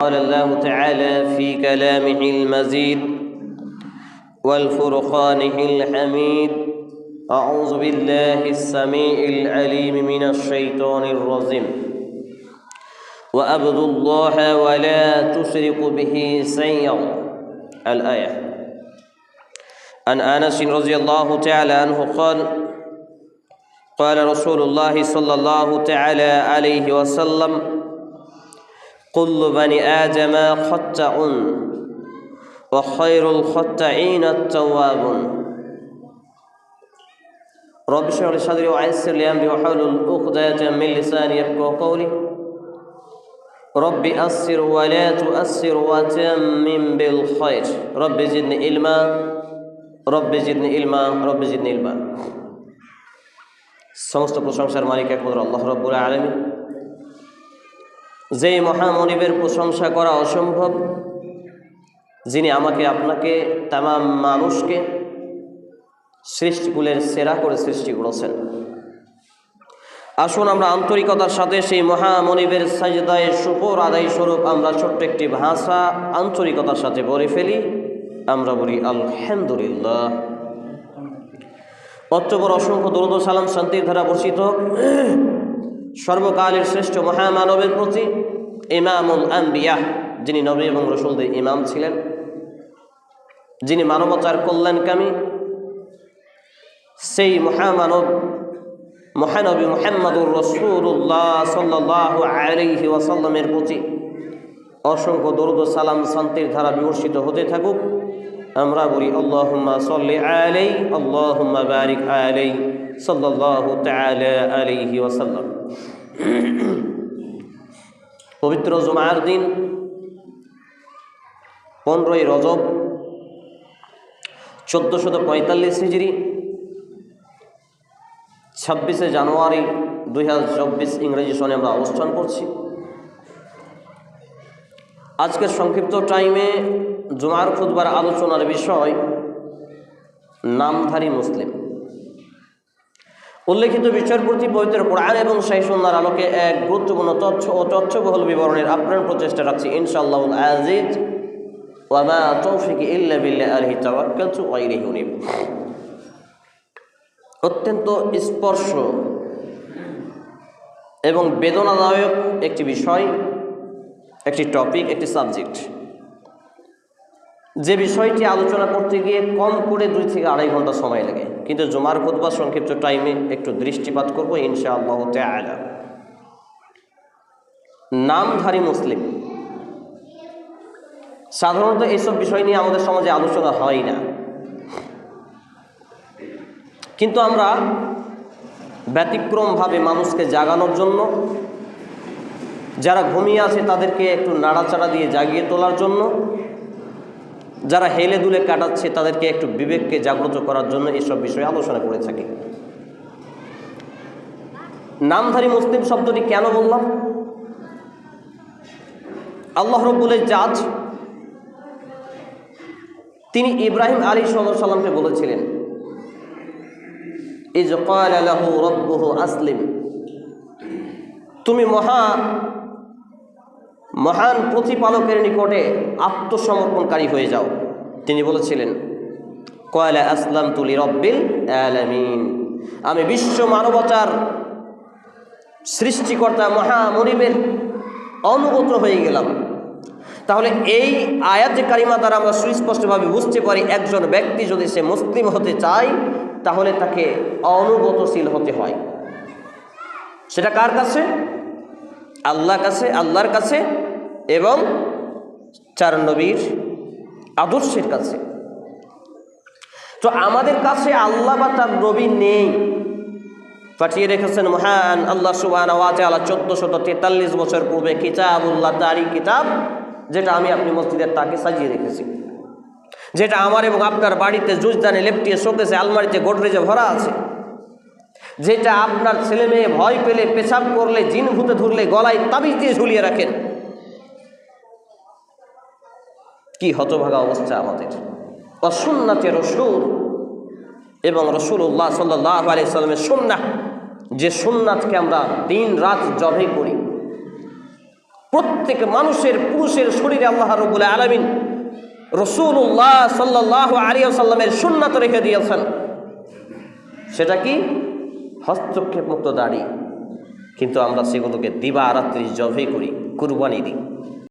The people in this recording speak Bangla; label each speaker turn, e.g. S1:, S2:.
S1: قال الله تعالى في كلامه المزيد والفرقانه الحميد. أعوذ بالله السميع العليم من الشيطان الرجيم. وأبدوا الله ولا تشرك به شيئا. الآية. عن أنس رضي الله تعالى عنه قال قال رسول الله صلى الله تعالى عليه وسلم كل بني آدم خطأ وخير الخطائين التوابون رب اشرح لي صدري ويسر لي امري واحلل عقدة من لساني يفقهوا قولي رب أسر ولا تؤسر وتمم بالخير رب زدني علما رب زدني علما رب زدني علما সমস্ত প্রশংসার মালিক একমাত্র আল্লাহ রব্বুল আলমী যেই মহামনিবের প্রশংসা করা অসম্ভব, যিনি আমাকে, আপনাকে তাম মানুষকে সৃষ্টিকুলের সেরা করে সৃষ্টি করেছেন। আসুন আমরা আন্তরিকতার সাথে সেই মহামনিবের সাজদায় সুপর আদায় স্বরূপ আমরা ছোট্ট একটি ভাষা আন্তরিকতার সাথে বলে ফেলি। আমরা বলি, আলহামদুলিল্লাহ। অত্যবর অসংখ্য দরুদ সালাম শান্তির ধারা বর্ষিত সর্বকালের শ্রেষ্ঠ মহামানবের প্রতি ইমামুল আম্বিয়া যিনি নবী এবং রসুলদের ইমাম ছিলেন, যিনি মানবতার কল্যাণকামী, সেই মহামানব, মহানবী মোহাম্মদুর রসুল্লাহ সাল্লাহ আলহি ওয়াসাল্লামের প্রতি অসংখ্য দরুদ সালাম শান্তির ধারা বিবর্ষিত হতে থাকুক। আমরা বলি, আল্লাহুম্মা সাল্লি আলাই আল্লাহুম্মা বারিক আলাই সাল্লাল্লাহু তাআলা আলাইহি ওয়াসাল্লাম। পবিত্র জুমার দিন, পনেরোই রজব, চোদ্দোশত পঁয়তাল্লিশ হিজড়ি, ছাব্বিশে জানুয়ারি দুই হাজার চব্বিশ ইংরেজি সনে আমরা অবস্থান করছি। আজকের সংক্ষিপ্ত টাইমে জুমার খুদবার আলোচনার বিষয়, নামধারী মুসলিম। উল্লেখিত বিষয়ের প্রতি পবিত্র কোরআন এবং সেই সন্ধ্যার আলোকে এক গুরুত্বপূর্ণ তথ্য ও তথ্যবহুল বিবরণের আপ্রাণ প্রচেষ্টা রাখছি ইনশাআল্লাহ আজিজ। ওয়ামা তৌফিক ইল্লা বিল্লাহ আলহি অত্যন্ত স্পর্শ এবং বেদনাদায়ক একটি বিষয়, একটি টপিক, একটি সাবজেক্ট। যে বিষয়টি আলোচনা করতে গিয়ে কম করে দুই থেকে আড়াই ঘণ্টা সময় লাগে। কিন্তু জমার খুতবা সংক্ষিপ্ত টাইমে একটু দৃষ্টিপাত করব ইনশা আল্লাহ আলা নামধারী মুসলিম। সাধারণত এইসব বিষয় নিয়ে আমাদের সমাজে আলোচনা হয় না। কিন্তু আমরা ব্যতিক্রমভাবে মানুষকে জাগানোর জন্য, যারা ঘুমিয়ে আছে তাদেরকে একটু নাড়াচাড়া দিয়ে জাগিয়ে তোলার জন্য যারা হেলে দুলে কাটাচ্ছে, তাদেরকে একটু বিবেককে জাগ্রত করার জন্য এসব বিষয়ে আলোচনা করে থাকি। নামধারী মুসলিম শব্দটি কেন বললাম? আল্লাহ রব্বুলের জাজ তিনি ইব্রাহিম আলী সাল্লামকে বলেছিলেন, ইজ রব্বুহু আসলিম। তুমি মহা মহান প্রতিপালকের নিকটে আত্মসমর্পণকারী হয়ে যাও। তিনি বলেছিলেন, কয়লা আসলাম তুলি রব্বিল আলামিন। আমি বিশ্ব মানবতার সৃষ্টিকর্তা মহামনিবের অনুগত হয়ে গেলাম। তাহলে এই আয়াত কারিমা দ্বারা আমরা সুস্পষ্টভাবে বুঝতে পারি, একজন ব্যক্তি যদি সে মুসলিম হতে চায়, তাহলে তাকে অনুগতশীল হতে হয়। সেটা কার কাছে? আল্লাহ কাছে, আল্লাহর কাছে এবং চার নবীর আদর্শের কাছে। তো আমাদের কাছে আল্লাহ বা তার নবী নেই। পাঠিয়ে রেখেছেন মহান আল্লাহ সুবাহ আল্লাহ চোদ্দশত তেতাল্লিশ বছর পূর্বে কিতাবুল্লাহ তারি কিতাব, যেটা আমি আপনি মসজিদের তাকে সাজিয়ে রেখেছি। যেটা আমার এবং আপনার বাড়িতে জুজদানে লেপটিয়ে শোকেছে আলমারিতে গোডরেজে ভরা আছে। যেটা আপনার ছেলে মেয়ে ভয় পেলে, পেশাব করলে, জিন ভূতে ধরলে, গলায় তাবিজ দিয়ে ঝুলিয়ে রাখেন। কি হতভাগা অবস্থা আমাদের। অসুন্নাতে রসুল এবং রসুল্লাহ সাল্লাহ আলি সাল্লামের সুন্না যে সুন্নাতকে আমরা দিন রাত জবে করি। প্রত্যেক মানুষের পুরুষের শরীরে আল্লাহ রবুল আলমিন রসুল্লাহ সাল্লাহ আলিয়া সাল্লামের সুন্নাত রেখে দিয়েছেন। সেটা কি? হস্তক্ষেপ মুক্ত দাড়ি। কিন্তু আমরা সেগুলোকে দিবা রাত্রি জবে করি কুরবানি দিই।